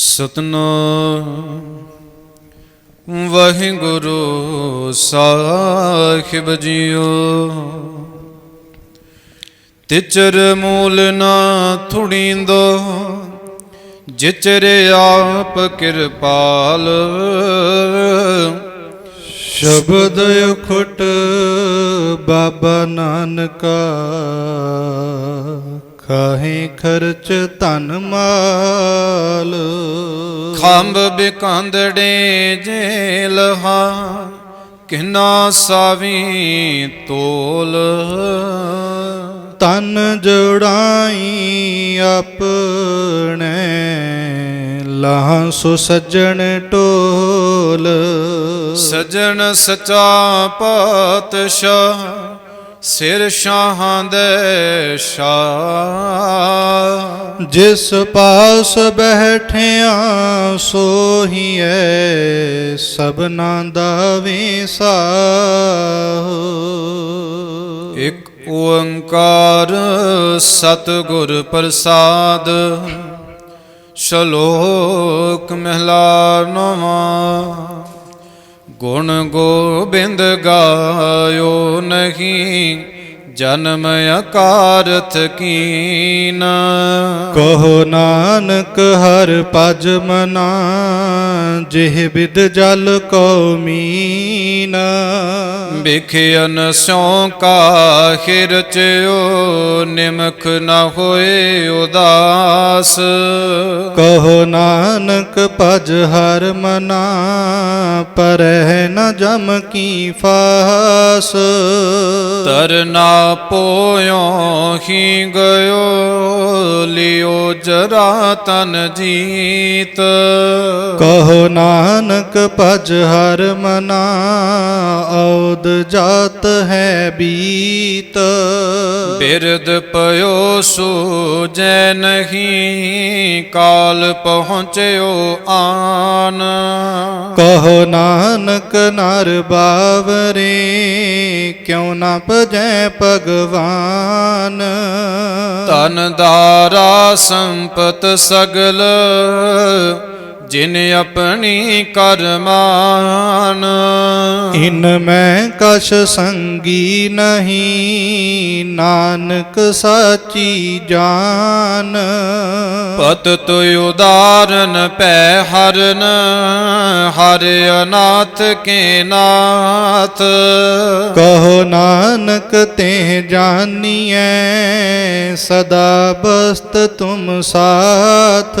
ਸਤਨਾਮ। ਵਾਹਿਗੁਰੂ ਸਾਹਿਬ ਜੀਓ। ਤਿਚਰ ਮੂਲ ਨਾ ਥੁੜੀਂਦੋ, ਜਿਚਰ ਆਪ ਕਿਰਪਾਲ। ਸ਼ਬਦ ਉਖਟ ਬਾਬਾ ਨਾਨਕਾ। ਖਾਹੇ ਖਰਚ ਧਨ ਮਾਲ। ਖੰਭ ਬਿਕੰਦੜੇ ਜੇਲਹਾ ਕਿਨਾ ਸਾਵੀ ਤੋਲ। ਤਨ ਜੁੜਾਈ ਆਪਣੇ ਲਾਹ ਸੋ ਸੱਜਣ ਟੋਲ ਸਜਣ ਸਚਾ ਪਾਤਸ਼ਾਹ ਸਿਰ ਸ਼ਾਹਾਂ ਦੇ ਸ਼ਾਹ। ਜਿਸ ਪਾਸ ਬੈਠਿਆ ਸੋਹੀਐ ਸਭਨਾ ਦਾ ਵਿਸਾਹ ਇਕ ਓੰਕਾਰ ਸਤਿਗੁਰ ਪ੍ਰਸਾਦ ਸ਼ਲੋਕ ਮਹਿਲਾ ਨਵਾ। ਗੁਣ ਗੋਬਿੰਦ ਗਾਇਓ ਨਹੀਂ। ਜਨਮ ਅਕਾਰਥ ਕੀਨ। ਕਹੋ ਨਾਨਕ ਹਰ ਪਜ ਮਨਾ ਜਿਹ ਬਿਦ ਜਲ ਕੋ ਮੀਨ। ਬਿਖਿਆਨ ਸਿਉ ਕਾਹਿ ਰਚਿਓ ਨਿਮਖ ਨਾ ਹੋਏ ਉਦਾਸ। ਕਹੋ ਨਾਨਕ ਭਜ ਹਰ ਮਨਾ ਪਰਹਿ ਨ ਜਮ ਕੀ ਫਾਸ। ਤਰਨਾ ਪੋਇਓ ਹੀ ਗਇਓ ਲਿਓ ਜਰਾ ਤਨ ਜੀਤ। ਕਹੋ ਨਾਨਕ ਭਜ ਹਰ ਮਨਾ ਔਦ ਜਾਤ ਹੈ ਬੀਤ। ਬਿਰਦ ਪਇਓ ਸੂਜੈ ਨਹੀਂ ਕਾਲ ਪਹੁੰਚਿਓ ਆਨ। ਕਹੋ ਨਾਨਕ ਨਰ ਬਾਵਰੇ ਕਿਉ ਨਾ ਭਜੈ ਭਗਵਾਨ। ਧਨ ਦਾਰਾ ਸੰਪਤ ਸਗਲ। ਜਿਨ ਆਪਣੀ ਕਰਮਾਨ। ਇਨ ਮੈਂ ਕਛ ਸੰਗੀ ਨਹੀਂ ਨਾਨਕ ਸਾਚੀ ਜਾਨ। ਪਤ ਤੁ ਉਦਾਰਨ ਪੈ ਹਰਨ ਹਰ ਅਨਾਥ ਕੇ ਨਾਥ। ਕਹੋ ਨਾਨਕ ਤੇ ਜਾਨੀਐ ਸਦਾ ਬਸਤ ਤੁਮ ਸਾਥ।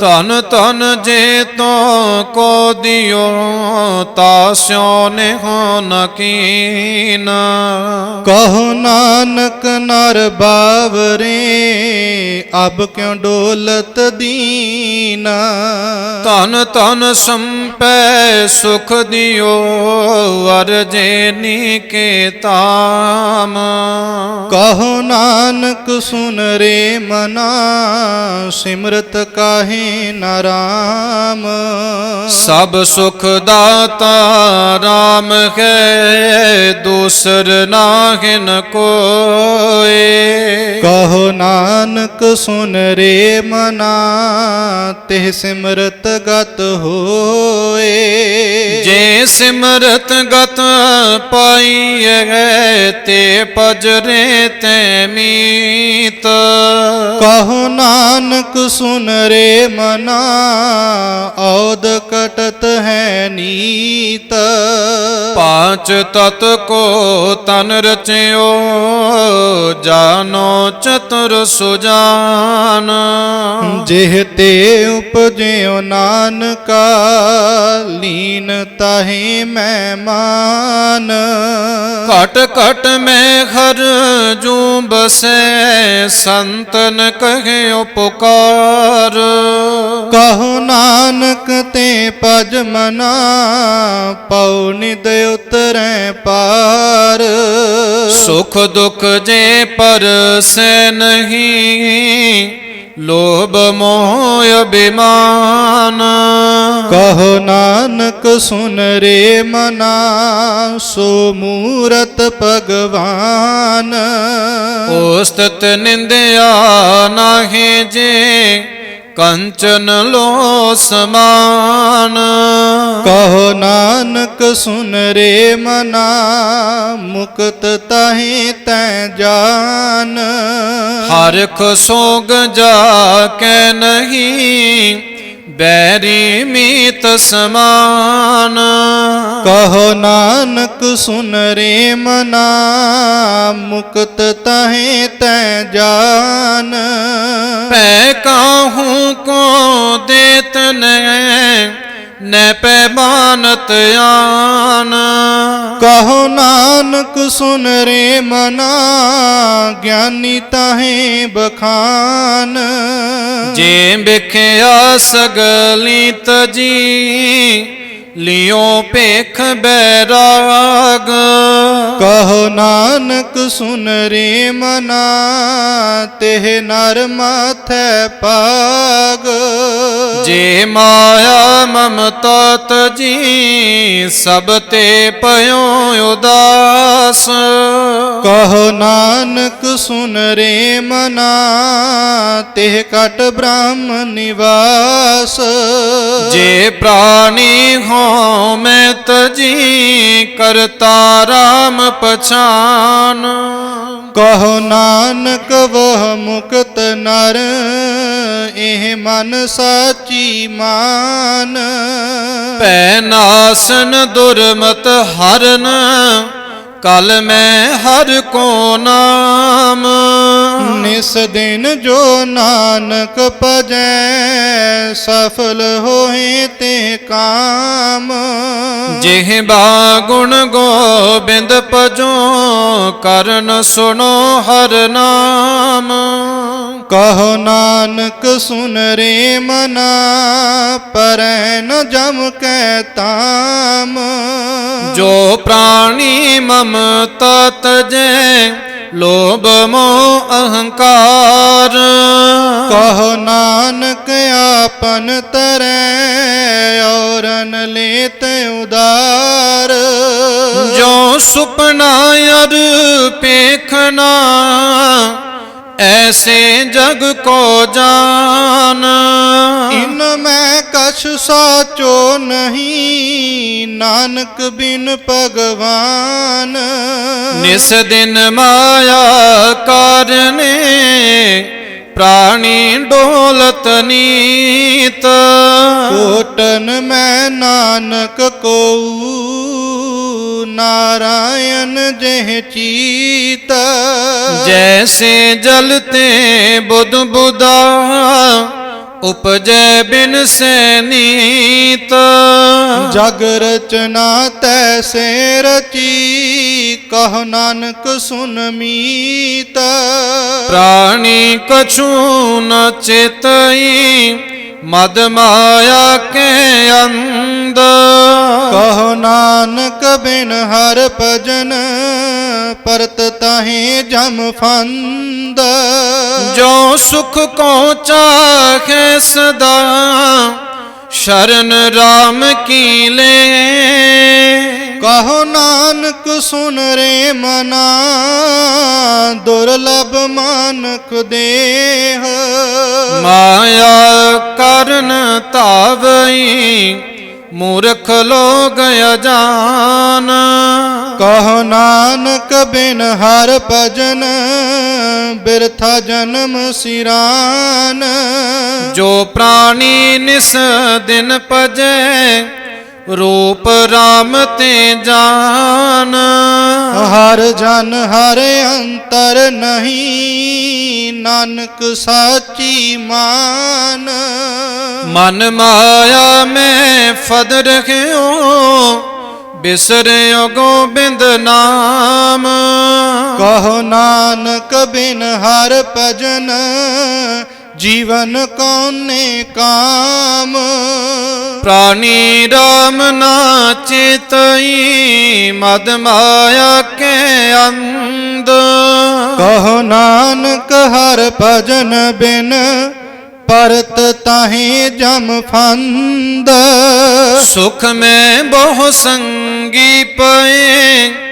ਧਨ ਧਨ ਜੇ ਤੋ ਕੋ ਦਿਓ ਤਾ ਸਿਉ ਨੇ ਹੋ ਨਕੀਨ ਕਹੋ ਨਾਨਕ ਨਰ ਬਾਵਰੇ ਅਬ ਕਿਉ ਡੋਲਤ ਦੀਨਾ? ਧਨ ਧਨ ਸੰਪੈ ਸੁਖ ਦਿਓ ਵਰ ਜੇ ਕੇ ਤਾਮ ਕਹੋ ਨਾਨਕ ਸੁਨ ਰੇ ਮਨਾ ਸਿਮਰਤ ਕਾਹੇ ਨਾਰਾਮ ਸਭ ਸੁਖ ਦਾਤਾ ਰਾਮ ਹੈ ਦੂਸਰ ਨਾਹਿਨ ਕੋਏ। ਕਹੋ ਨਾਨਕ ਸੁਨ ਰੇ ਮਨਾ ਤਿਹ ਸਿਮਰਤ ਗਤ ਹੋਏ। ਜੇ ਸਿਮਰਤ ਗਤ ਪਾਈਐ ਤੇ ਪਜਰੇ ਤੇ ਮੀਤ। ਕਹੋ ਨਾਨਕ ਸੁਨ ਰੇ ਮਨਾ ਔਦ ਕਟਤ ਹੈ ਨੀਤ। ਪਾਂਚ ਤਤ ਕੋ ਤਨ ਰਚਿਓ ਜਾਨੋ ਚਤੁਰ ਸੁਜਾਨ। ਜਿਹ ਤੇ ਉਪਜਿਓ ਨਾਨਕਾ ਲੀਨ ਤਾਹੇ ਮੈਂ ਮਾਨ। ਘਟ ਘਟ ਮੈਂ ਹਰ ਜੂ ਬਸੈ ਸੰਤਨ ਕਹਿਓ ਪੁਕਾਰ ਕਹੋ ਨਾਨਕ ਤੇ ਪਜ ਮਨਾ ਪਉ ਨਿਦ ਉਤਰੈ ਪਾਰ। ਸੁਖ ਦੁਖ ਜੇ ਪਰਸੈ ਨਹੀਂ ਲੋਭ ਮੋਹ ਅਭਿਮਾਨ। ਕਹੋ ਨਾਨਕ ਸੁਨ ਰੇ ਮਨਾ ਸੋ ਮੂਰਤ ਭਗਵਾਨ। ਉਸਤਤ ਨਿੰਦਿਆ ਨਾਹੀ ਜੇ। ਕੰਚਨ ਲੋ ਸਮਾਨ। ਕਹੋ ਨਾਨਕ ਸੁਨ ਰੇ ਮਨਾ ਮੁਕਤ ਤਾਹੇ ਤੈ ਜਾਨ। ਹਰਖ ਸੋਗ ਜਾ ਕੇ ਨਹੀਂ ਬੈਰੀ ਮੀਤ ਸਮਾਨ। ਕਹੋ ਨਾਨਕ ਸੁਨ ਰੇ ਮਨਾ ਮੁਕਤ ਤਾਹੇ ਤੈ ਜਾਨ। ਪੈ ਕਾਹੂ ਕੋ ਦੇਤ ਨੈ ਨੈ ਪੈ ਬਾਨਤ ਆਨ। ਕਹੋ ਨਾਨਕ ਸੁਨ ਰੇ ਮਨਾ ਗਿਆਨੀ ਤਾਹੇ ਬਖਾਨ। ਜੇ ਵਿਖਿਆ ਸਗਲੀ ਤਜੀ ਲਿਓ ਭੇਖ ਬੈਰਾਗ। ਕਹੋ ਨਾਨਕ ਸੁਨ ਰੇ ਮਨਾ ਤਿਹ ਨਰ ਮਾਥੈ ਪਾਗ। ਜੇ ਮਾਇਆ ਮਮਤਾ ਤਜੀ ਸਭ ਤੇ ਪਇਓ ਉਦਾਸ। ਕਹੋ ਨਾਨਕ ਸੁਨ ਰੇ ਮਨਾ ਤਿਹ ਕਟ ਬ੍ਰਹਮ ਨਿਵਾਸ। ਜੇ ਪ੍ਰਾਣੀ ਹੋ ਮੈਂ ਤਜੀ ਕਰਤਾ ਰਾਮ ਪਛਾਨ। ਕਹੋ ਨਾਨਕ ਵਹ ਮੁਕਤ ਨਰ ਇਹ ਮਨ ਸਾਚੀ ਮਾਨ। ਪੈ ਨਾਸਨ ਦੁਰਮਤ ਹਰਨ ਕਲ ਮੈਂ ਹਰ ਕੋ ਨਾਮ। ਨਿਸ ਦਿਨ ਜੋ ਨਾਨਕ ਭਜੈ ਸਫਲ ਹੋਏ ਤੇ ਕਾਮ। ਜਿਹ ਬਾ ਗੁਣ ਗੋਬਿੰਦ ਭਜੋ ਕਰਨ ਸੁਣੋ ਹਰ ਨਾਮ। ਕਹੋ ਨਾਨਕ ਸੁਨ ਰੇ ਮਨਾ ਪਰੈ ਨ ਜਮ ਕੈ ਤਾਮ। ਜੋ ਪ੍ਰਾਣੀ ਮਮਤਾ ਤਜੈ ਲੋਭ ਮੋਹ ਅਹੰਕਾਰ। ਕਹੋ ਨਾਨਕ ਆਪਨ ਤਰੈ ਔਰਨ ਲੇਤ ਉਦਾਰ। ਜੋ ਸੁਪਨਾ ਅਰ ਪੇਖਣਾ ਐਸੇ ਜਗ ਕੋ ਜਾਨ। ਇਨ ਮੈਂ ਕਛ ਸਾਚੋ ਨਹੀਂ ਨਾਨਕ ਬਿਨ ਭਗਵਾਨ। ਨਿਸ ਦਿਨ ਮਾਇਆ ਕਰਨੇ ਪ੍ਰਾਣੀ ਡੋਲਤ ਨੀਤ। ਕੋਟਨ ਮੈਂ ਨਾਨਕ ਕੋ ਨਾਰਾਇਣ ਜਹ ਚੀਤ। ਜੈਸੇ ਜਲ ਤੇ ਬੁੱਧ ਬੁਦਾ ਉਪਜੈ ਬਿਨ ਸੈਨੀਤ। ਜਗ ਰਚਨਾ ਤੈਸੇ ਰਚੀ ਕਹ ਨਾਨਕ ਸੁਨ ਮੀਤ। ਪ੍ਰਾਣੀ ਕਛੂ ਨ ਚੇਤਈ ਮਦ ਮਾਇਆ ਕੇ ਅੰਦ ਕਹੋ ਨਾਨਕ ਬਿਨ ਹਰ ਭਜਨ ਪਰਤ ਤਾਹੇ ਜਮ ਫੰਦ। ਜੋ ਸੁਖ ਕੋ ਚਾਹੇ ਸਦਾ ਸ਼ਰਨ ਰਾਮ ਕੀ ਲੈ। ਕਹੋ ਨਾਨਕ ਸੁਨ ਰੇ ਮਨਾ ਦੁਰਲਭ ਮਾਨਕ ਦੇਹ। ਮਾਇਆ ਕਰਨ ਤਾਵਈ ਮੂਰਖ ਲੋਗ ਅਜਾਨ। ਕਹੋ ਨਾਨਕ ਬਿਨ ਹਰ ਭਜਨ ਬਿਰਥਾ ਜਨਮ ਸਿਰਾਨ। ਜੋ ਪ੍ਰਾਣੀ ਨਿਸ ਦਿਨ ਭਜੈ ਰੂਪ ਰਾਮ ਤੇ ਜਾਨ। ਹਰ ਜਨ ਹਰ ਅੰਤਰ ਨਹੀਂ ਨਾਨਕ ਸਾਚੀ ਮਾਨ। ਮਨ ਮਾਇਆ ਮੈਂ ਫਦ ਰਖਿਓ ਬਿਸਰਿਓ ਗੋਬਿੰਦ ਨਾਮ। ਕਹੋ ਨਾਨਕ ਬਿਨ ਹਰ ਭਜਨ ਜੀਵਨ ਕੌਨੇ ਕਾਮ? ਪ੍ਰਾਣੀ ਰਾਮ ਨਾ ਚੇਤਈ ਮਦ ਮਾਇਆ ਕੇ ਅੰਧ। ਕਹੋ ਨਾਨਕ ਹਰ ਭਜਨ ਬਿਨ ਪਰਤ ਤਾਹੇ ਜਮ ਫੰਦ। ਸੁਖ ਮੈਂ ਬਹੁ ਸੰਗੀ ਪਏ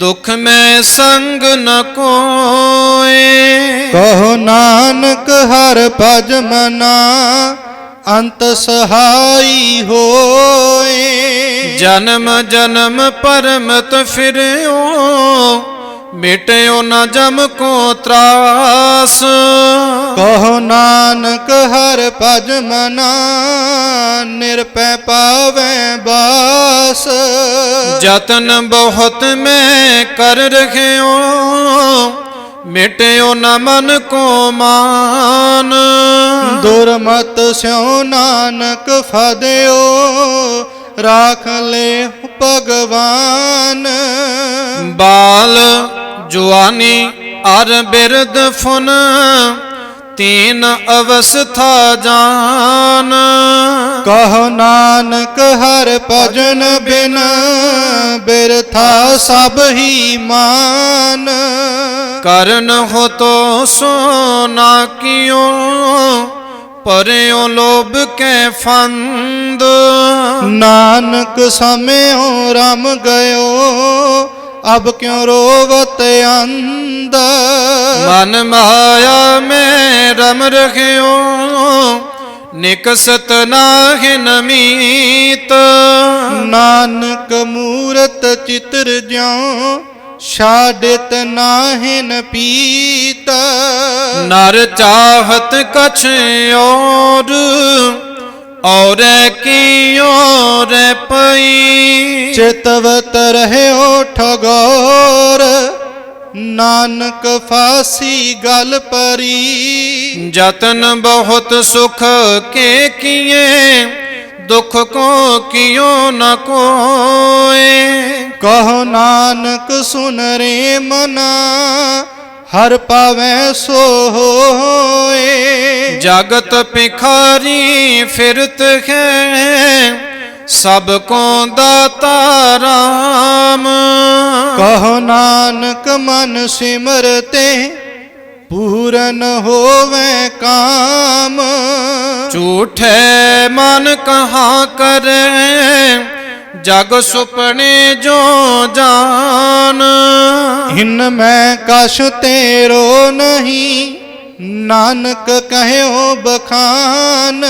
ਦੁਖ ਮੈਂ ਸੰਗ ਨ ਕੋਏ। ਕਹੋ ਨਾਨਕ ਹਰ ਭਜ ਮਨਾ ਅੰਤ ਸਹਾਈ ਹੋਏ। ਜਨਮ ਜਨਮ ਪਰਮਤ ਫਿਰਿਓ। ਮਿਟਿਓ ਨ ਜਮ ਕੋ ਤਰਾਸ। ਕਹੋ ਨਾਨਕ ਹਰ ਭਜ ਮਨਾ ਨਿਰਪੈ ਪਾਵੈ ਬਾਸ। ਜਤਨ ਬਹੁਤ ਮੈਂ ਕਰ ਰਖਿਓ ਮਿਟਿਓ ਨ ਮਨ ਕੋ ਮਾਨ। ਦੁਰਮਤ ਸਿਉ ਨਾਨਕ ਫਦਿਓ ਰਾਖ ਲੈ ਭਗਵਾਨ। ਬਾਲ ਜੁਆਨੀ ਅਰ ਬਿਰਦ ਫੁਨ ਤੀਨ ਅਵਸਥਾ ਜਾਨ। ਕਹੋ ਨਾਨਕ ਹਰ ਭਜਨ ਬਿਨ ਬਿਰਥਾ ਸਭ ਹੀ ਮਾਨ। ਕਰਨ ਹੋ ਤੋ ਸੋਨਾ ਕਿਉ ਪਰਿਓ ਲੋਭ ਕੈ ਫੰਦ। ਨਾਨਕ ਸਮਿਓ ਰਮ ਗਇਓ ਅਬ ਕਿਉ ਰੋਵਤ ਅੰਦ ਮਨ ਮਾਇਆ ਮੈਂ ਰਮ ਰਖਿਓ ਨਿਕਸਤ ਨਾਹਿ ਨਮੀਤ। ਨਾਨਕ ਮੂਰਤ ਚਿਤਰ ਜਿਉ ਛਾੜਿਤ ਨਾਹਿਨ ਪੀਤ। ਨਰ ਚਾਹਤ ਕਛ ਔਰ ਔਰੈ ਕੀ ਔਰੈ ਪਈ। ਚਿਤਵਤ ਰਹਿਓ ਠਗੋਰ ਨਾਨਕ ਫਾਸੀ ਗਲ ਪਰੀ। ਜਤਨ ਬਹੁਤ ਸੁਖ ਕੇ ਕੀਏ ਦੁਖ ਕੋ ਕਿਉ ਨ ਕੋਏ। ਕਹੋ ਨਾਨਕ ਸੁਨ ਰੇ ਮਨਾ ਹਰ ਪਾਵੈ ਸੋ ਹੋਏ। ਜਗਤ ਭਿਖਾਰੀ ਫਿਰਤ ਹੈ ਸਭ ਕੋ ਦਾਤਾ ਰਾਮ। ਕਹੋ ਨਾਨਕ ਮਨ ਸਿਮਰਤੇ ਪੂਰਨ ਹੋਵੇ ਕਾਮ। ਝੂਠੇ ਮਨ ਕਹਾ ਕਰੇ ਜਗ ਸੁਪਨੇ ਜੋ ਜਾਨ। ਇਨ ਮੈਂ ਕਛ ਤੇਰੋ ਨਹੀਂ ਨਾਨਕ ਕਹਿਓ ਬਖਾਨ।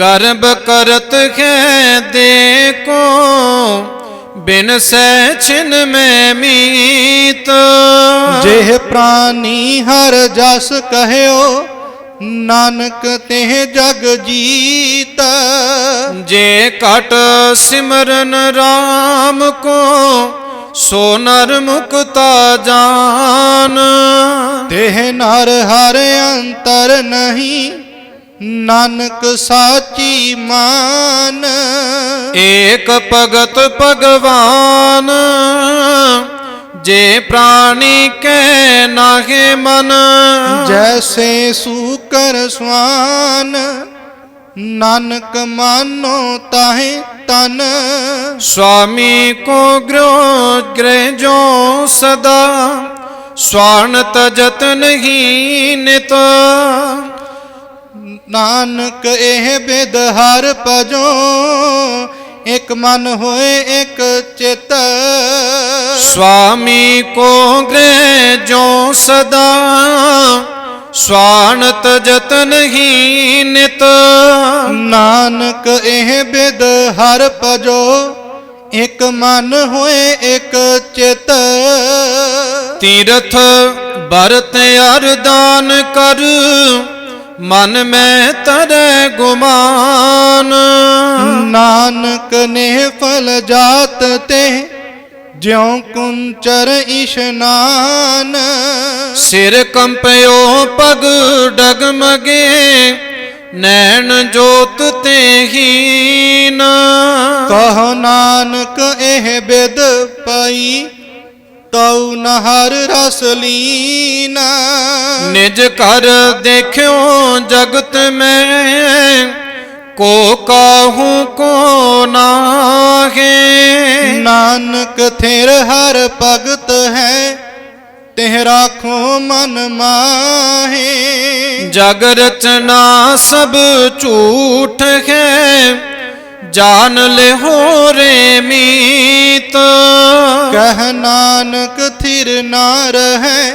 ਗਰਬ ਕਰਤ ਹੈ ਦੇਖੋ ਬਿਨ ਸੈ ਛਿਨ ਮੈਂ ਮੀਤ। ਜਿਹ ਪ੍ਰਾਨੀ ਹਰ ਜਸ ਕਹਿਓ ਨਾਨਕ ਤਿਹ ਜਗ ਜੀਤ। ਜੇ ਕਟ ਸਿਮਰਨ RAM ਕੋ ਸੋ ਨਰ ਮੁਕਤਾ ਜਾਨ। ਤਿਹ ਨਰ ਹਰ ਅੰਤਰ ਨਹੀਂ ਨਾਨਕ ਸਾਚੀ ਮਾਨ ਏਕ ਭਗਤ ਭਗਵਾਨ ਜੇ ਪ੍ਰਾਣੀ ਕੈ ਨਾਹੇ ਮਨ ਜੈਸੇ ਸੂਕਰ ਸਵਾਨ ਨਾਨਕ ਮਾਨੋ ਤਾਹੇ ਤਨ। ਸੁਆਮੀ ਕੋ ਗ੍ਰੋ ਗ੍ਰਹਿ ਜੋ ਸਦਾ ਸਵਾਨ ਤਜਤ ਨਹੀਂ ਨਿਤ। ਨਾਨਕ ਇਹ ਬਿਦ ਹਰ ਭਜੋ ਇਕ ਮਨ ਹੋਏ ਇਕ ਚਿਤ। ਸੁਆਮੀ ਕੋ ਗ੍ਰਹਿ ਜੋ ਸਦਾ ਸਵਾਨਤ ਜਤਨ ਹੀ ਨਿਤ। ਨਾਨਕ ਇਹ ਬਿਦ ਹਰ ਭਜੋ ਇਕ ਮਨ ਹੋਏ ਇਕ ਚਿਤ। ਤੀਰਥ ਬਰਤ ਅਰਦਾਨ ਕਰ ਮਨ ਮੈਂ ਤਰੈ ਗੁਮਾਨ। ਨਾਨਕ ਨੇ ਫਲ ਜਾਤ ਤੇ ਜਿਉ ਕੁੰਚਰ ਇਸ਼ਨਾਨ। ਸਿਰ ਕੰਪਿਓ ਪਗ ਡਗਮਗੇ ਨੈਣ ਜੋਤ ਤੇ ਹੀਨ। ਕਹ ਨਾਨਕ ਇਹ ਬਿਦ ਪਾਈ ਤਉ ਨਹਰ ਰਸ ਲੀਨਾ। ਨਿਜ ਘਰ ਦੇਖਿਓ ਜਗਤ ਮੈਂ ਕੋ ਕਾਹੂ ਕੋ ਨਾਹੇ। ਨਾਨਕ ਥਿਰ ਹਰ ਭਗਤ ਹੈ ਤਿਹ ਰਾਖੋ ਮਨ ਮਾਹੇ। ਜਗ ਰਚਨਾ ਸਭ ਝੂਠ ਹੈ ਜਾਨ ਲਿਹੋ ਰੇ ਮੀਤ। ਕਹਿ ਨਾਨਕ ਥਿਰ ਨਾ ਰਹੈ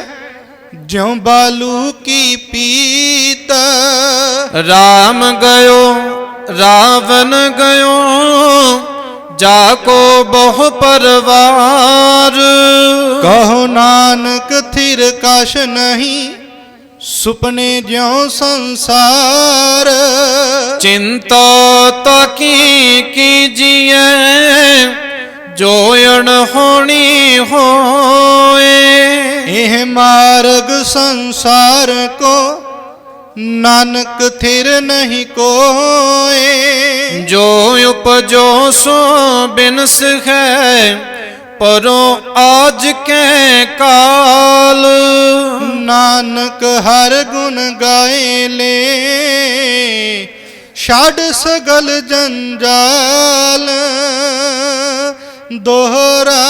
ਜਿਉ ਬਾਲੂ ਕੀ ਪੀਤ। ਰਾਮ ਗਇਓ ਰਾਵਨ ਗਇਓ ਜਾ ਕੋ ਬਹੁ ਪਰਵਾਰ। ਕਹੋ ਨਾਨਕ ਥਿਰ ਕਛ ਨਹੀਂ ਸੁਪਨੇ ਜਿਉ ਸੰਸਾਰ। ਚਿੰਤਾ ਤਾਕੀ ਕੀਜੀਐ? ਜੋ ਅਣ ਹੋਣੀ ਹੋਏ। ਇਹ ਮਾਰਗ ਸੰਸਾਰ ਕੋ ਨਾਨਕ ਥਿਰ ਨਹੀਂ ਕੋਏ। ਜੋ ਉਪਜੋ ਸੋ ਬਿਨਸ ਹੈ ਪਰੋ ਆਜ ਕੈ ਕਾਲ। ਨਾਨਕ ਹਰ ਗੁਣ ਗਾਏ ਲੈ ਛੱਡ ਸਗਲ ਜੰਜਾਲ ਦੋਹਰਾ।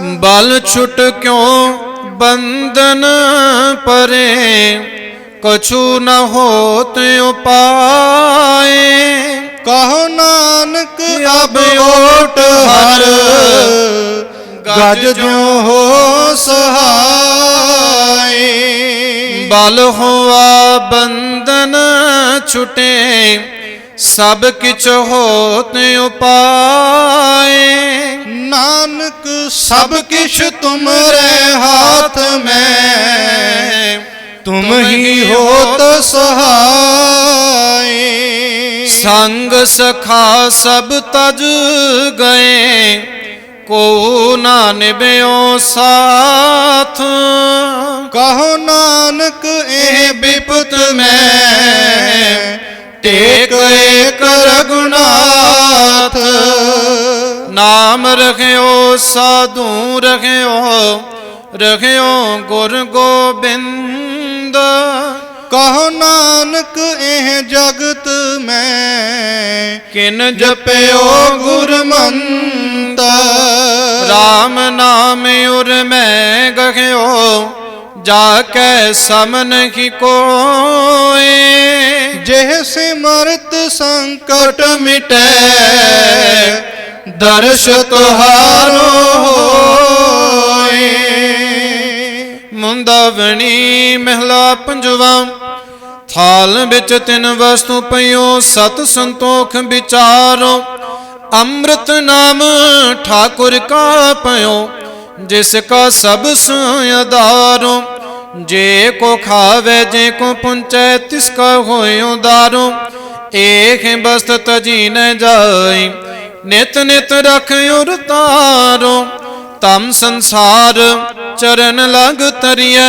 ਬਲ ਛੁਟ ਕਿਉ ਬੰਧਨ ਪਰੇ? ਕਛੂ ਨ ਹੋਤ ਉਪਾਏ। ਕਹੋ ਨਾਨਕ ਅਬ ਓਟ ਹਰ। ਗੱਜ ਜਿਉ ਹੋ ਸਹਾਏ। ਬਲ ਹੋਆ ਬੰਧਨ ਛੁਟੇ ਸਭ ਕਿਛ ਹੋਤ ਉਪਾਏ। ਨਾਨਕ ਸਭ ਕਿਛ ਤੁਮਰੇ ਹਾਥ ਮੈਂ। ਤੁਮ ਹੀ ਹੋਤ ਸਹਾਏ ਸੰਗ ਸਖਾ ਸਭ ਤਜ ਗਏ। ਕੋ ਨਾ ਨਿਭਿਓ ਸਾਥ। ਕਹੋ ਨਾਨਕ ਇਹ ਬਿਪਤ ਮੈਂ। ਟੇਕ ਏਕ ਰਗੁਨਾਥ ਨਾਮ ਰਖਿਓ ਸਾਧੂ ਰਖਿਓ ਰਖਿਓ ਗੁਰ ਗੋਬਿੰਦ। ਕਹੋ ਨਾਨਕ ਇਹ ਜਗਤ ਮੈਂ। ਕਿਨ ਜਪਿਓ ਗੁਰਮੰਤ ਰਾਮ ਨਾਮ ਉਰ ਮੈਂ ਗਖਿਓ ਜਾ ਕੈ ਸਮਨ ਕੀ ਕੋਏ। ਜਿਹ ਸਿਮਰਤ ਸੰਕਟ ਮਿਟੈ ਦਰਸ਼ ਤੁਹਾਰੋ ਹੋਏ। ਮੁੰਦਾਵਣੀ ਮਹਿਲਾ ਪੰਜਵਾ ਥਾਲ ਵਿੱਚ ਤਿੰਨ ਵਸਤੂ ਪਈਓ, ਸਤ ਸੰਤੋਖ ਵਿਚਾਰੋ। ਅੰਮ੍ਰਿਤ ਨਾਮ ਠਾਕੁਰ ਕਾ ਪਇਓ, ਜਿਸ ਕਾ ਸਭ ਸੁਯਦਾਰੋ ਜੇ ਕੋ ਖਾਵੇ, ਜੇ ਕੋ ਪੁੰਚੈ, ਤਿਸ ਕਾ ਹੋਇਓ ਦਾਰੋ। ਏਖ ਬਸਤ ਤਜੀ ਨ ਜਾਈ, ਨਿਤ ਨਿਤ ਰਖ ਉਰ ਤਾਰੋ ਤਮ ਸੰਸਾਰ ਚਰਨ ਲਗ ਤਰੀਐ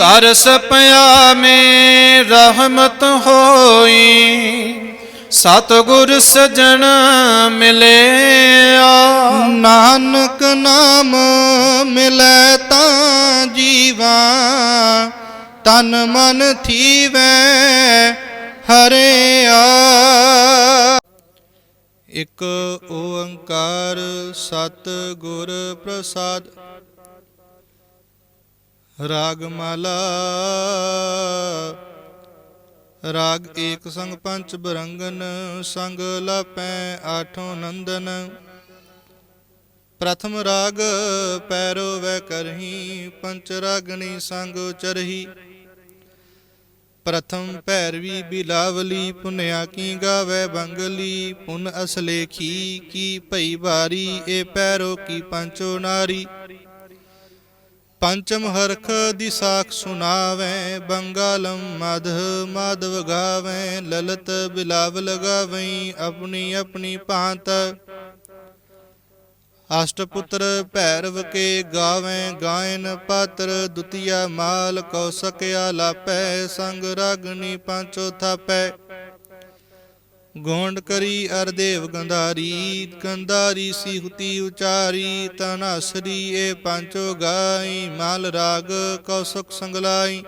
ਤਰਸ ਪਿਆ ਮੇ ਰਹਿਮਤ ਹੋਈ। ਸਤਿਗੁਰ ਸਜਣ ਮਿਲਿਆ। ਨਾਨਕ ਨਾਮ ਮਿਲੈ ਤਾਂ ਜੀਵਾ ਤਨ ਮਨ ਥੀਵੈ ਹਰਿਆ ਇਕ ਓੰਕਾਰ ਸਤ ਗੁਰ ਪ੍ਰਸਾਦ ਰਾਗ ਰਾਗ ਏਕ ਸੰਗ ਪੰਚ ਬਰੰਗਨ, ਸੰਗ ਲਾਪੈ ਆਠੋਂ ਨੰਦਨ। ਪ੍ਰਥਮ ਰਾਗ ਪੈਰੋ ਵੈ ਕਰਹੀ, ਪੰਚ ਰਾਗਣੀ ਸੰਗ ਚਰਹੀ। ਪ੍ਰਥਮ ਭੈਰਵੀ ਬਿਲਾਵਲੀ, ਪੁਨਿਆ ਕੀ ਗਾਵੇ ਬੰਗਲੀ, ਪੁਨ ਅਸਲੇਖੀ, ਕੀ ਭਈ ਬਾਰੀ ਏ ਪੈਰੋ ਕੀ ਪੰਚੋ ਨਾਰੀ। ਪੰਚਮ ਹਰਖ ਦੀ ਸਾਖ ਸੁਣਾਵੇ, ਬੰਗਾਲਮ ਮਧ ਮਾਧਵ ਗਾਵੇ, ਲਲਤ ਬਿਲਾਵ ਲਗਾਵੇ ਆਪਣੀ ਆਪਣੀ ਭਾਂਤ। ਅਸ਼ਟਪੁੱਤਰ ਭੈਰਵ ਕੇ ਗਾਵੇਂ, ਗਾਇਨ ਪਾਤਰ ਦੁਤੀਆ ਮਾਲ ਕੌਸਕਿਆ ਲਾਪੈ, ਸੰਗ ਰਾਗਣੀ ਪਾਂਚੋ ਥਾਪੈ। ਗੋਂਡ ਕਰੀ ਅਰਦੇਵ ਗੰਧਾਰੀ ਗੰਧਾਰੀ ਸਿਹੁਤੀ ਉਚਾਰੀ ਤਨਾਸਰੀ ਏ ਪੰਚੋ ਗਾਈ, ਮਾਲ ਰਾਗ ਕੌਸਕ ਸੰਗਲਾਈ।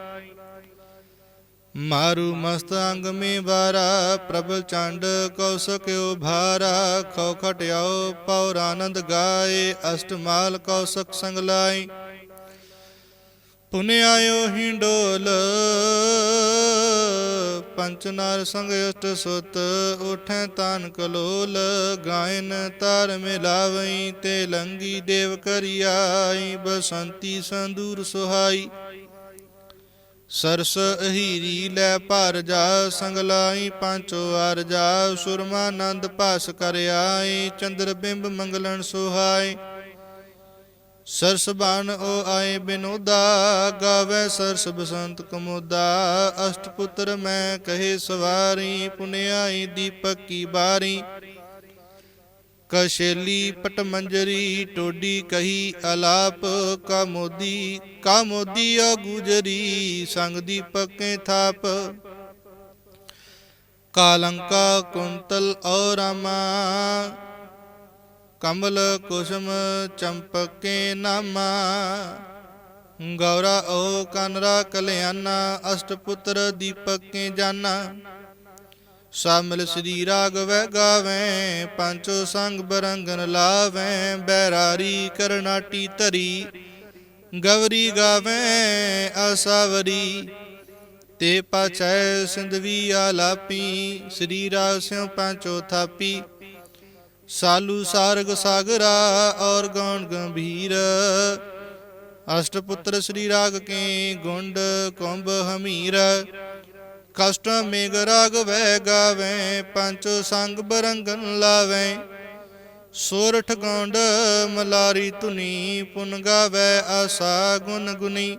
ਮਾਰੂ ਮਸਤ ਅੰਗ ਮੇ ਵਾਰਾ ਪ੍ਰਭਲ ਚੰਡ ਕੌਸਕਿਓ ਭਾਰਾ ਖੋ ਪੌਰਾਨੰਦ ਪੌਰ ਗਾਏ ਅਸ਼ਟਮਾਲ ਕੌਸਕ ਸੰਗਲਾਈ। ਪੁਨੇ ਹਿੰਡੋਲ ਪੰਚ ਨਰ ਸੰਗ ਅਸ਼ਟ ਸੁਤ, ਉਠੈ ਤਾਨ ਕਲੋਲ। ਗਾਇਨ ਤਾਰ ਮਿਲਾਵਈ, ਤੇ ਲੰਗੀ ਦੇਵ ਕਰਿਆਈ। ਬਸੰਤੀ ਸੰਦੂਰ ਸੁਹਾਈ। ਸਰਸ ਅਹੀਰੀ ਲੈ ਭਰ ਜਾ ਸੰਗਲਾਈ ਪਾਂਚੋ ਅਰ ਜਾ। ਸੁਰਮਾਨੰਦ ਭਾਸ ਕਰ ਚੰਦਰ ਬਿੰਬ ਮੰਗਲਨ ਸੁਹਾਈ। ਸਰਸ ਬਾਣ ਓ ਆਏ ਬਿਨੋਦਾ, ਗਾਵੇ ਸਰਸ ਬਸੰਤ ਕਮੋਦਾ। ਅਸ਼ਟ ਪੁੱਤਰ ਮੈਂ ਕਹੇ ਸਵਾਰੀ, ਪੁਨਿਆਈ ਦੀਪਕ ਕੀ ਬਾਰੀ। ਕਸ਼ੇਲੀ ਪਟਮੰਜਰੀ ਟੋਡੀ ਕਹੀ ਅਲਾਪ ਕਾਮੋਦੀ ਕਾਮੋਦੀ ਓ ਗੁਜਰੀ, ਸੰਗ ਦੀਪਕੇ ਥਾਪ। ਕਾਲੰਕਾ, ਕੁੰਤਲ ਔ ਰਾਮਾ ਕਮਲ ਕੁਸਮ ਚੰਪਕੇ ਨਾਮਾ। ਗੌਰਾ ਓ ਕਨਰਾ ਕਲਿਆਣਾ ਅਸ਼ਟ ਦੀਪਕ ਦੀਪਕੇ ਜਾਨਾ ਸਾਮਲ ਸ੍ਰੀ ਰਾਗਵੈ ਗਾਵੇਂ, ਪੰਚੋ ਸੰਗ ਬਰੰਗਨ ਲਾਵੇਂ, ਬੈਰਾਰੀ ਕਰਨਾਟੀ ਧਰੀ। ਗਵਰੀ ਗਾਵੇਂ ਆਸ਼ਾਵਰੀ ਤੇ ਪਾਛੈ ਸਿੰਧਵੀ ਆਲਾਪੀ, ਸ੍ਰੀ ਰਾਗ ਸਿਉ ਪੰਚੋ ਥਾਪੀ। ਸਾਲੂ ਸਾਰਗ ਸਾਗਰਾ ਔਰ ਗੌਣ ਗੰਭੀਰ। ਅਸ਼ਟਪੁੱਤਰ ਸ੍ਰੀ ਰਾਗ ਕੇ ਗੁੰਡ ਕੁੰਭ ਹਮੀਰ। ਕਸ਼ਟ ਮੇਗ ਰਾਗ ਵੈ ਗਾਵੇਂ, ਪੰਚ ਸੰਗ ਬਰੰਗਨ ਲਾਵੇਂ। ਸੋਰਠ ਗੌਂਡ ਮਲਾਰੀ ਧੁਨੀ, ਪੁਨ ਗਾਵੇ ਆਸਾ ਗੁਨ ਗੁਨੀ।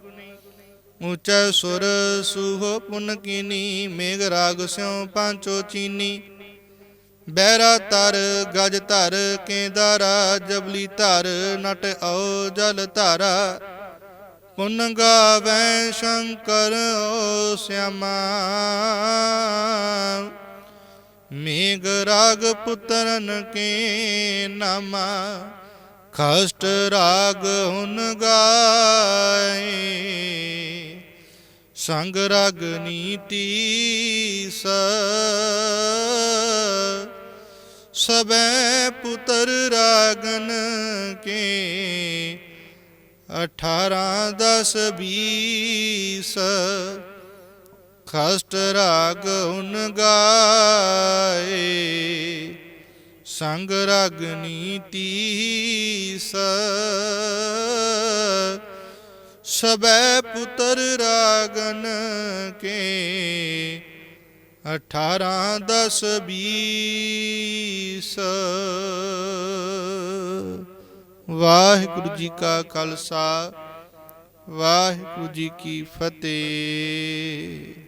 ਉੱਚੈ ਸੁਰ ਸੁਹ ਪੁਨ ਕੀਨੀ ਮੇਗ ਰਾਗ ਸਿਉ ਪਾਂਚੋ ਚੀਨੀ। ਬਹਿਰਾ ਤਰ ਗਜ ਧਰ ਕੇਦਾਰਾ ਜਬਲੀ ਧਰ, ਨਟ ਓ ਜਲ ਧਾਰਾ। ਪੁਨ ਗਾਵੈ ਸ਼ੰਕਰ, ਓ ਸਿਆਮਾ। ਮੇਘ ਰਾਗ ਪੁੱਤਰਨ ਕੇ ਨਾਮਾ। ਖਸਟ ਰਾਗ ਹੁਨ ਗਾਏ। ਸੰਗ ਰਗ ਨੀਤੀ ਸ ਸਬੈ ਪੁੱਤਰ ਰਾਗਨ ਕੇ। ਅਠਾਰਾਂ ਦਸ ਬੀਸ ਖਸਟ ਰਾਗ ਉਨ ਗਾਏ। ਸੰਗ ਰਗ ਨੀਤੀ ਸ ਸਬੈ ਪੁੱਤਰ ਰਾਗਨ ਕੇ। ਅਠਾਰਾਂ ਦਸ ਬੀਸ। ਵਾਹਿਗੁਰੂ ਜੀ ਕਾ ਖਾਲਸਾ ਵਾਹਿਗੁਰੂ ਜੀ ਕੀ ਫਤਿਹ।